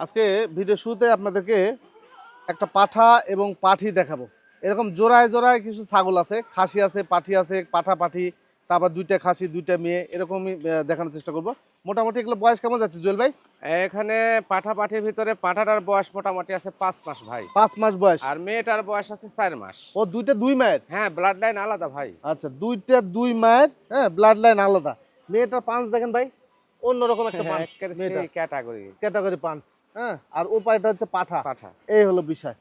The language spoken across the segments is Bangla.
আজকে ভিডিও শুরুতে আপনাদেরকে একটা পাঠা এবং পাঠি দেখাবো। এরকম জোড়ায় জোড়ায় কিছু ছাগল আছে খাসি আছে পাঠি আছে পাঠা পাঠি তারপর দুইটা খাসি দুইটা মেয়ে এরকমই দেখানোর চেষ্টা করব। মোটামুটি এগুলো বয়স কেমন যাচ্ছে জুয়েল ভাই? এখানে পাঠা পাঠির ভিতরে পাঠাটার বয়স মোটামুটি আছে পাঁচ মাস ভাই। পাঁচ মাস বয়স। আর মেয়েটার বয়স আছে চার মাস। ও দুইটা দুই মায়ের? হ্যাঁ ব্লাড লাইন আলাদা ভাই। আচ্ছা দুইটা দুই মায়ের হ্যাঁ ব্লাড লাইন আলাদা। মেয়েটার পাঁচ দেখেন ভাই। অন্যরকম একটা ক্যাটাগরি ক্যাটাগরি হ্যাঁ? আর ও পায়টা হচ্ছে পাঠা। পাঠা। এই হলো বিষয়।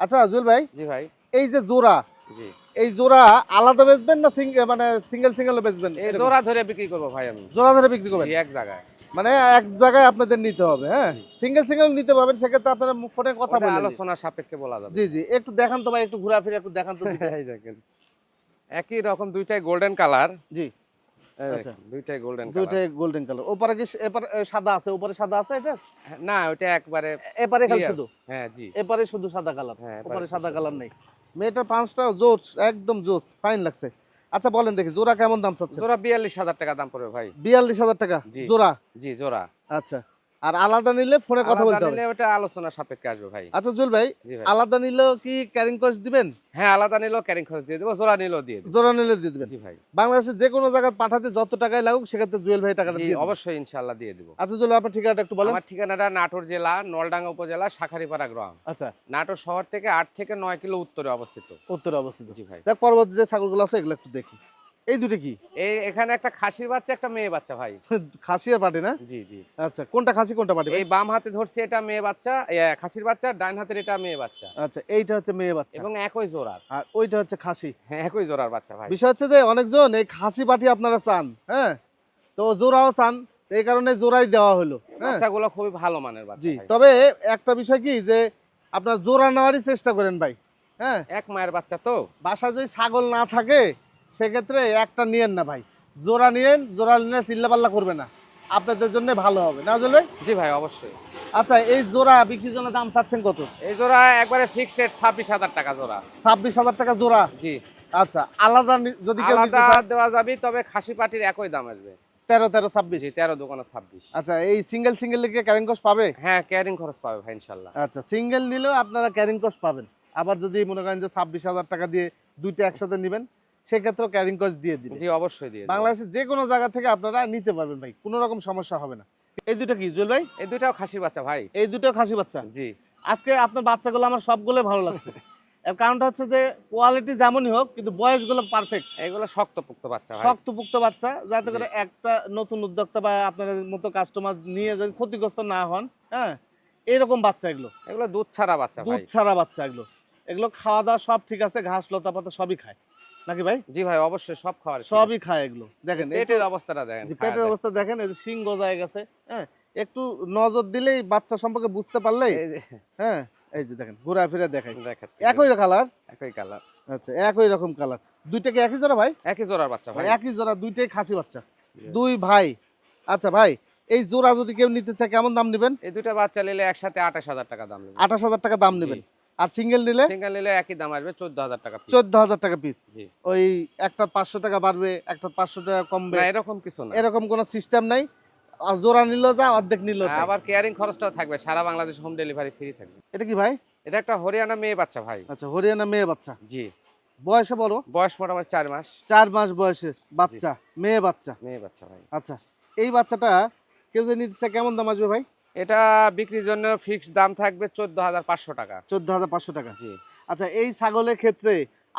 আচ্ছা জুয়েল ভাই জি ভাই। এই যে জোড়া জি। এই জোড়া আলাদা বেচবেন না সিঙ্গেল মানে সিঙ্গেল সিঙ্গেল বেচবেন? এই জোড়া ধরে বিক্রি করব ভাই আমি। জোড়া ধরে বিক্রি করবেন? এক জায়গায়। মানে এক জায়গায় আপনাদের নিতে হবে হ্যাঁ? সিঙ্গেল সিঙ্গেল নিতে পারবেন সেক্ষেত্রে আপনারা ফোনে কথা বলে আলোচনা সাপেক্ষে বলা যাবে। জি জি। একটু দেখান তো ভাই একটু ঘোরাফেরা একটু দেখান তো এই দেখেন। একই রকম দুইটাই গোল্ডেন কালার জি। দুইটাই গোল্ডেন দুইটাই গোল্ডেন কালার ওপারে কি এপারে সাদা আছে ওপারে সাদা আছে এটা? না ওইটা একবারে এপারে খালি শুধু? হ্যাঁ জি। এপারে শুধু সাদা কালার হ্যাঁ, ওপারে সাদা। কালার নেই। মেয়েটার পাঁচটা জোস একদম জোস ফাইন লাগছে। আচ্ছা বলেন দেখি জোড়া কেমন দাম চাচ্ছে? জোড়া বিয়াল্লিশ হাজার টাকা দাম পড়বে ভাই। বিয়াল্লিশ হাজার টাকা। জোড়া? জি জোড়া। আচ্ছা। আর আলাদা নিলে ফোনে কথা বলতে হবে। নিলে ওটা আলোচনা সাপেক্ষে আসবে ভাই। আচ্ছা জুল ভাই আলাদা নিলেও কি ক্যারিং কস্ট দিবেন? হ্যাঁ আলাদা নিলেও ক্যারিং খরচ দিয়ে দেবো জোড়া নিলেও দিয়ে দেবো। জোড়া নিলে দিয়ে দিবেন। জি ভাই। বাংলাদেশের যে কোনো জায়গায় পাঠাতে যত টাকাই লাগুক সেক্ষেত্রে জুয়েল ভাই টাকাটা দিয়ে অবশ্যই ইনশাআল্লাহ দিয়ে দেবো। আচ্ছা জুয়েল আপনার ঠিকানাটা একটু বলেন। আমার ঠিকানাটা নাটোর জেলা নলডাঙ্গা উপজেলা শাখারিপাড়া গ্রাম। আচ্ছা। নাটোর শহর থেকে আট থেকে নয় কিলো উত্তরে অবস্থিত। উত্তরে অবস্থিত। জি ভাই। দেখ পরবর্তী যে ছাগলগুলো আছে এগুলো একটু দেখি। এই দুটো কি? এখানে একটা খাসির বাচ্চা একটা মেয়ে বাচ্চা ভাই। খাসি আর পাটি না? জি জি। আচ্ছা কোনটা খাসি কোনটা পাটি এই বাম হাতে ধরছি এটা মেয়ে বাচ্চা খাসির বাচ্চা ডান হাতের এটা মেয়ে বাচ্চা। আচ্ছা এইটা হচ্ছে মেয়ে বাচ্চা। এবং একই জোড়ার। আর ওইটা হচ্ছে খাসি। হ্যাঁ একই জোড়ার বাচ্চা ভাই। বিষয় হচ্ছে যে অনেকজন এই খাসি পাটি আপনারা চান হ্যাঁ? তো জোড়াও চান এই কারণে জোড়াই দেওয়া হলো হ্যাঁ? বাচ্চাগুলো খুবই ভালো মানের বাচ্চা জি তবে একটা বিষয় কি যে আপনার জোড়া নেওয়ারই চেষ্টা করেন ভাই হ্যাঁ? এক মায়ের বাচ্চা তো। বাসা যদি ছাগল না থাকে সেক্ষেত্রে একটা নিয়েন না ভাই। জোড়া নিয়েন জোড়া নিয়ে চিল্লা চিল্লাপাল্লা করবে না। আপনাদের জন্য ভালো হবে না বুঝলে জি ভাই অবশ্যই। আচ্ছা এই জোড়া বিক্রির জন্য দাম চাচ্ছেন কত? এই জোড়া একবারে ফিক্সড ছাব্বিশ হাজার টাকা জোড়া। ছাব্বিশ হাজার টাকা জোড়া? জি। আচ্ছা আলাদা যদি কেউ আলাদা দেওয়া যাবে তবে খাসি পাটির একই দাম আসবে। তেরো তেরো ছাব্বিশ? তেরো দোকানে ছাব্বিশ। আচ্ছা এই সিঙ্গেল সিঙ্গেল লিখে ক্যারিং কস্ট পাবে? হ্যাঁ ক্যারিং খরচ পাবে ভাই ইনশাল্লাহ। আচ্ছা সিঙ্গেল নিলেও আপনারা ক্যারিং কস্ট পাবেন। আবার যদি মনে করেন যে ছাব্বিশ হাজার টাকা দিয়ে দুইটা একসাথে নেবেন সেক্ষেত্রেও ক্যারিং কস্ট দিয়ে দিবেন জি অবশ্যই দিয়ে। বাংলাদেশের যে কোনো জায়গা থেকে আপনারা নিতে পারবেন ভাই কোনো রকম সমস্যা হবে না। এই দুটো কি জুয়েল ভাই? এই দুইটাও খাসির বাচ্চা ভাই। এই দুটো খাসি বাচ্চা? জি। আজকে আপনার বাচ্চাগুলো আমার সবগুলো ভালো লাগছে। এর কারণটা হচ্ছে যে কোয়ালিটি যেমনই হোক কিন্তু বয়সগুলো পারফেক্ট এগুলো শক্তপোক্ত বাচ্চা শক্তপুক্ত বাচ্চা যাতে করে একটা নতুন উদ্যোক্তা বা আপনাদের মতো কাস্টমার নিয়ে যদি ক্ষতিগ্রস্ত না হন হ্যাঁ এরকম বাচ্চা এগুলো। এগুলো দুধ ছাড়া বাচ্চা দুধ ছাড়া বাচ্চা এগুলো। এগুলো খাওয়া দাওয়া সব ঠিক আছে ঘাস লতা পাতা সবই খায়। নাকি ভাই? জি ভাই অবশ্যই সব খাওয়ার সবই খায় এগুলো। দেখেন পেটের অবস্থাটা দেখেন পেটের অবস্থা দেখেন এই যে শিং গজায় গেছে হ্যাঁ? একটু নজর দিলেই বাচ্চা সম্পর্কে বুঝতে পারলেই হ্যাঁ? এই যে দেখেন ঘোরা ফিরে দেখাই। একই কালার? একই কালার। আচ্ছা একই রকম কালার। দুইটা কি একই জোড়া ভাই? একই জোড়ার বাচ্চা ভাই। একই জোড়া দুইটাই খাসি বাচ্চা। দুই ভাই। আচ্ছা ভাই এই জোড়া যদি কেউ নিতে চায় কেমন দাম নেবেন? এই দুটো বাচ্চা নিলে একসাথে আঠাশ হাজার টাকা দাম নেবে। আঠাশ হাজার টাকা দাম নেবেন। আর সিঙ্গেল নিলে? সিঙ্গেল নিলে একই দাম আসবে চোদ্দ হাজার টাকা piece। চোদ্দ হাজার টাকা পিস ওই একটা পাঁচশো টাকা বাড়বে একটা পাঁচশো টাকা কমবে। না এরকম কিছু না। এরকম কোনো সিস্টেম নাই। আর জোড়া নিলেও যা অর্ধেক তাই। আবার কেয়ারিং খরচটাও থাকবে সারা বাংলাদেশ হোম ডেলিভারি ফ্রি থাকবে। এটা কি ভাই? এটা একটা হরিয়ানা মেয়ে বাচ্চা ভাই। আচ্ছা হরিয়ানা মেয়ে বাচ্চা। জি। বয়সে বড় বয়স মোটামুটি চার মাস। চার মাস বয়সের বাচ্চা মেয়ে বাচ্চা। মেয়ে বাচ্চা ভাই। আচ্ছা এই বাচ্চাটা কেউ যদি নিতে চায় কেমন দাম আসবে ভাই? এটা বিক্রির জন্য ফিক্সড দাম থাকবে চোদ্দ হাজার পাঁচশো টাকা। চোদ্দ হাজার পাঁচশো টাকা? জি। আচ্ছা এই ছাগলের ক্ষেত্রে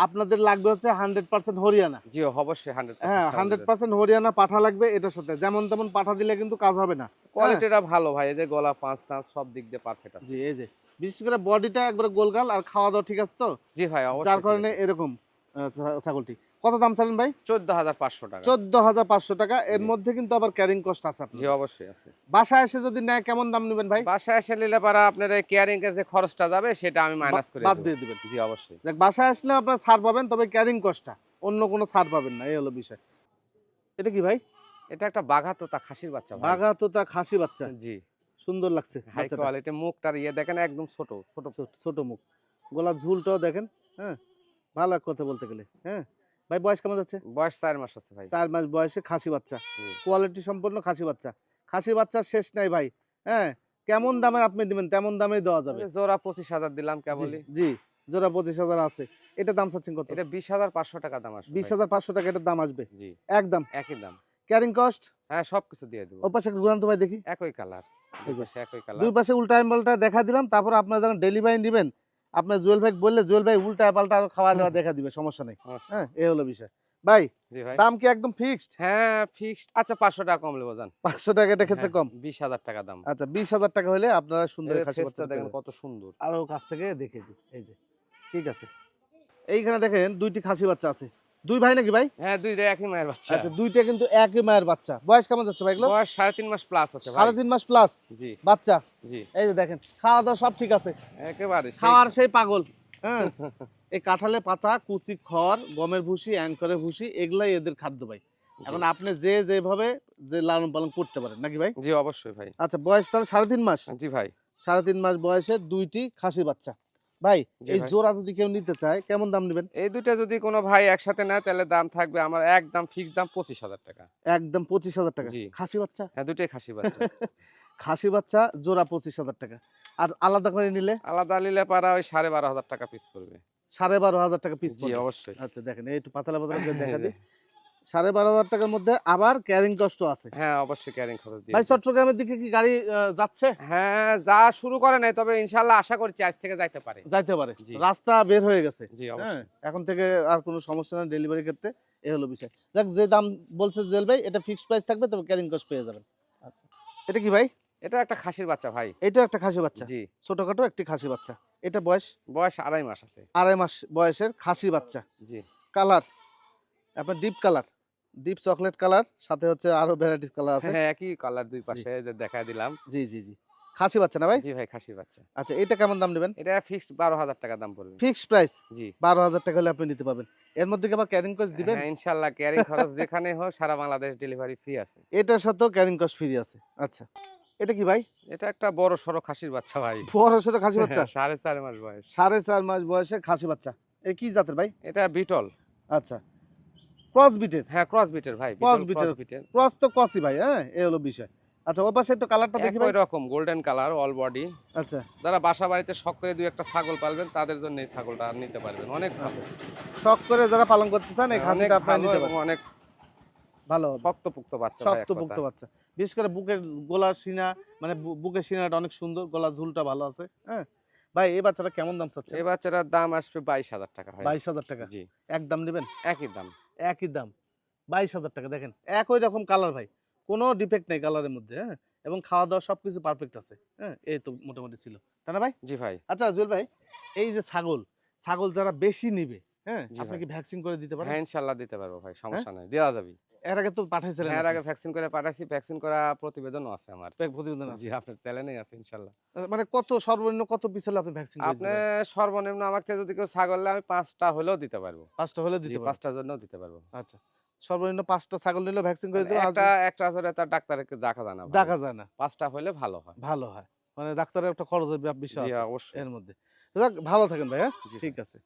আপনাদের লাগবে হচ্ছে হান্ড্রেড পার্সেন্ট হরিয়ানা? জি অবশ্যই হান্ড্রেড হ্যাঁ হান্ড্রেড পার্সেন্ট হরিয়ানা পাঠা লাগবে এটার সাথে। যেমন তেমন পাঠা দিলে কিন্তু কাজ হবে না। কোয়ালিটিটা ভালো ভাই এই যে গলা পাঁচ টাঁচ সব দিক দিয়ে পারফেক্ট আছে। জি এই যে। বিশেষ করে বডিটা একবারে গোলগাল আর খাওয়া দাওয়া ঠিক আছে তো? জি ভাই যার অবশ্যই কারণে এরকম ছাগলটি। কত দাম চালেন ভাই? চোদ্দ হাজার পাঁচশো টাকা। চোদ্দ হাজার পাঁচশো টাকা। এর মধ্যে কিন্তু আবার ক্যারিং কস্ট আছে জি অবশ্যই আছে। বাসায় এসে যদি নেয় কেমন দাম নেবেন ভাই? বাসায় এসে নিলে পারা আপনার কেয়ারিং যে খরচটা যাবে সেটা আমি মাইনাস করে বাদ দিয়ে দিবেন। জি অবশ্যই। দেখ বাসায় আসলে আপনার ছাড় পাবেন তবে ক্যারিং কস্টটা অন্য কোনো ছাড় পাবেন না এই হলো বিষয়। এটা কি ভাই? এটা একটা বাঘা তোতা খাসির বাচ্চা ভাই। বাঘা তো তা খাসি বাচ্চা। জি। সুন্দর লাগছে হাই কোয়ালিটি মুখটার ইয়ে দেখেন একদম ছোট ছোট ছোট- মুখ। গলা ঝুলটাও দেখেন হ্যাঁ? ভালো কথা বলতে গেলে হ্যাঁ? ভাই বয়স কেমন যাচ্ছে? বয়স চার মাস আছে ভাই। চার মাস বয়সে খাসি বাচ্চা। কোয়ালিটি সম্পন্ন খাসি বাচ্চা। খাসি বাচ্চার শেষ নাই ভাই হ্যাঁ? কেমন দামের আপনি দিবেন? তেমন দামে দেওয়া যাবে। জোড়া পঁচিশ হাজার দিলাম কেবলই। জি জোড়া পঁচিশ হাজার আছে। এটা দাম চাচ্ছেন কত? এটা বিশ হাজার পাঁচশো টাকা দাম আসবে বিশ হাজার পাঁচশো টাকা এটার দাম আসবে। জি। একদম একই দাম। ক্যারিং কস্ট হ্যাঁ সবকিছু দিয়ে দেবো। ওর পাশে একটু ভাই দেখি। একই কালার দুই পাশে উল্টা দেখা দিলাম তারপর আপনারা যখন ডেলিভারি দিবেন আপনার জুয়েল ভাই বললে জুয়েল ভাই উল্টা পাল্টা আরও খাওয়া দাওয়া দেখা দিবে সমস্যা নেই। হ্যাঁ এই হলো বিষয়। ভাই দাম কি একদম ফিক্সড হ্যাঁ ফিক্সড আচ্ছা পাঁচশো টাকা কম নেব জান। পাঁচশো টাকা এটা ক্ষেত্রে কম? বিশ হাজার টাকা দাম। আচ্ছা বিশ হাজার টাকা হলে আপনারা সুন্দর খাসি বাচ্চা দেখেন কত সুন্দর। আরও কাছ থেকে দেখে দিই এই যে। ঠিক আছে। এইখানে দেখেন দুইটি খাসি বাচ্চা আছে। দুই ভাই নাকি ভাই? হ্যাঁ দুইটা একই মায়ের বাচ্চা। আচ্ছা দুইটা কিন্তু একই মায়ের বাচ্চা। বয়স কেমন যাচ্ছে ভাই এগুলো? বয়স সাড়ে তিন মাস প্লাস আছে ভাই। সাড়ে তিন মাস প্লাস জি। বাচ্চা? জি। এই যে দেখেন খাওয়া দাওয়া সব ঠিক আছে। একেবারে খাওয়ার সেই পাগল হ্যাঁ? এই কাঁঠালে পাতা কুচি খড় গমের ভুসি অ্যাঙ্করের ভুসি এগুলাই এদের খাদ্য ভাই। এখন আপনি যে যেভাবে যে লালন পালন করতে পারেন নাকি ভাই? জি অবশ্যই ভাই। আচ্ছা বয়স তাহলে সাড়ে তিন মাস? জি ভাই। সাড়ে তিন মাস বয়সে দুইটি খাসি বাচ্চা। ভাই এই জোড়া যদি কেউ নিতে চায় কেমন দাম নেবেন? এই দুইটা যদি কোনো ভাই একসাথে নেয় তাহলে দাম থাকবে আমার একদম ফিক্স দাম পঁচিশ হাজার টাকা। একদম পঁচিশ হাজার টাকা। খাসি বাচ্চা? হ্যাঁ দুইটাই খাসি বাচ্চা। খাসি বাচ্চা জোড়া পঁচিশ হাজার টাকা। আর আলাদা করে নিলে? আলাদা নিলে পারা ওই সাড়ে বারো হাজার টাকা পিস পড়বে। সাড়ে বারো হাজার টাকা পিস জি অবশ্যই। আচ্ছা দেখেন এই একটু পাতলা পাতলা দেখা দিই। সাড়ে বারো হাজার টাকার মধ্যে আবার ক্যারিং কষ্ট আছে। হ্যাঁ অবশ্যই ক্যারিং খরচ ভাই চট্টগ্রামের দিকে কি গাড়ি যাচ্ছে? হ্যাঁ যা শুরু করে নাই তবে ইনশাল্লাহ আশা করছি আজ থেকে যাইতে পারে। যাইতে পারে। রাস্তা বের হয়ে গেছে। জি হ্যাঁ অবশ্যই। এখন থেকে আর কোনো সমস্যা ডেলিভারি ক্ষেত্রে এ হলো বিষয়। যাক যে দাম বলছে জুয়েল ভাই এটা ফিক্সড প্রাইস থাকবে তবে ক্যারিং কস্ট পেয়ে যাবেন। আচ্ছা। এটা কি ভাই? এটা একটা খাসির বাচ্চা ভাই। এটা একটা খাসি বাচ্চা? জি। ছোটখাটো একটি খাসি বাচ্চা। এটা বয়স? বয়স আড়াই মাস আছে। আড়াই মাস বয়সের খাসি বাচ্চা। জি। কালার? আপনার deep colour deep chocolate colour সাথে হচ্ছে আরও ভ্যারাইটিস কালার আছে। হ্যাঁ একই কালার দুই পাশে যে দেখা দিলাম। জি জি জি। খাসি বাচ্চা না ভাই? জি ভাই খাসির বাচ্চা। আচ্ছা এটা কেমন দাম নেবেন? এটা ফিক্সড বারো হাজার টাকা দাম পড়বে। ফিক্সড প্রাইস জি। বারো হাজার টাকা হলে আপনি নিতে পারবেন। এর মধ্যে কি আবার ক্যারিং কস্ট দিবেন? হ্যাঁ ইনশাল্লাহ ক্যারিং খরচ যেখানে হোক সারা বাংলাদেশ ডেলিভারি ফ্রি আছে। এটার সাথেও ক্যারিং কস্ট ফ্রি আছে। আচ্ছা এটা কি ভাই? এটা একটা বড় সড়ো খাসির বাচ্চা ভাই। বড় ছোট খাসি বাচ্চা? সাড়ে চার মাস বয়স। সাড়ে চার মাস বয়সে খাসি বাচ্চা। এ কি জাতের ভাই? এটা বিটল। আচ্ছা। ক্রস বিটের হ্যাঁ ক্রস বিটের ভাই। ক্রস বিটের ক্রস তো কসি ভাই হ্যাঁ এই হলো বিষয়। আচ্ছা ও পাশে একটু কালারটা দেখি ভাই। রকম গোল্ডেন কালার অল বডি আচ্ছা। যারা বাসা বাড়িতে শখ করে দুই একটা ছাগল পালবেন তাদের জন্য এই ছাগলটা নিতে পারবেন। অনেক আচ্ছা। শখ করে যারা পালন করতে চান এই হ্যাঁ, খাসিটা আপনারা নিতে পারেন অনেক ভালো শক্তপুক্ত বাচ্চা ভাই এক শক্ত পুক্ত কথায়। বাচ্চা। বিশেষ করে বুকের গলার সিনা মানে বুকের সিনাটা অনেক সুন্দর গলার ঝুলটা ভালো আছে হ্যাঁ। ভাই এই বাচ্চাটা কেমন দাম চাচ্ছে এই বাচ্চাটার দাম আসবে বাইশ হাজার টাকা বাইশ হাজার টাকা? জি। এক দাম নেবেন? একই দাম। একই দাম। বাইশ হাজার টাকা দেখেন একই রকম কালার ভাই। কোনো ডিফেক্ট নেই কালারের মধ্যে হ্যাঁ? এবং খাওয়া দাওয়া সব কিছু পারফেক্ট আছে হ্যাঁ? এই তো মোটামুটি ছিল। তাই না ভাই? জি ভাই। আচ্ছা জুয়েল ভাই এই যে ছাগল ছাগল যারা বেশি নিবে হ্যাঁ? আপনি কি ভ্যাকসিন করে দিতে পারেন? হ্যাঁ ইনশাল্লাহ দিতে পারব ভাই সমস্যা নাই দেওয়া যাবে। এর আগে তো পাঠাইছিলেন হ্যাঁ এর আগে ভ্যাকসিন করে পাঠাইছি ভ্যাকসিন করা প্রতিবেদনও আছে আমার। প্রতিবেদন আছে। জি আপনার চ্যানেলেই আছে ইনশাল্লাহ। মানে কত সর্বনিম্ন কত পিস হলে আপনি ভ্যাকসিন আপনি সর্বনিম্ন আমাকে যদি কেউ আমি পাঁচটা হলেও দিতে পারব। পাঁচটা দিতে জন্য দিতে পারব। আচ্ছা সর্বনিম্ন পাঁচটা ছাগল নিলে ভ্যাকসিন করে দিতে একটা একটা আসলে তার ডাক্তারকে দেখা যায় না দেখা যায় না। পাঁচটা হলে ভালো হয়। ভালো হয়। মানে ডাক্তারের একটা খরচের বিষয় আছে এর মধ্যে। ভালো থাকেন ভাই হ্যাঁ? ঠিক আছে।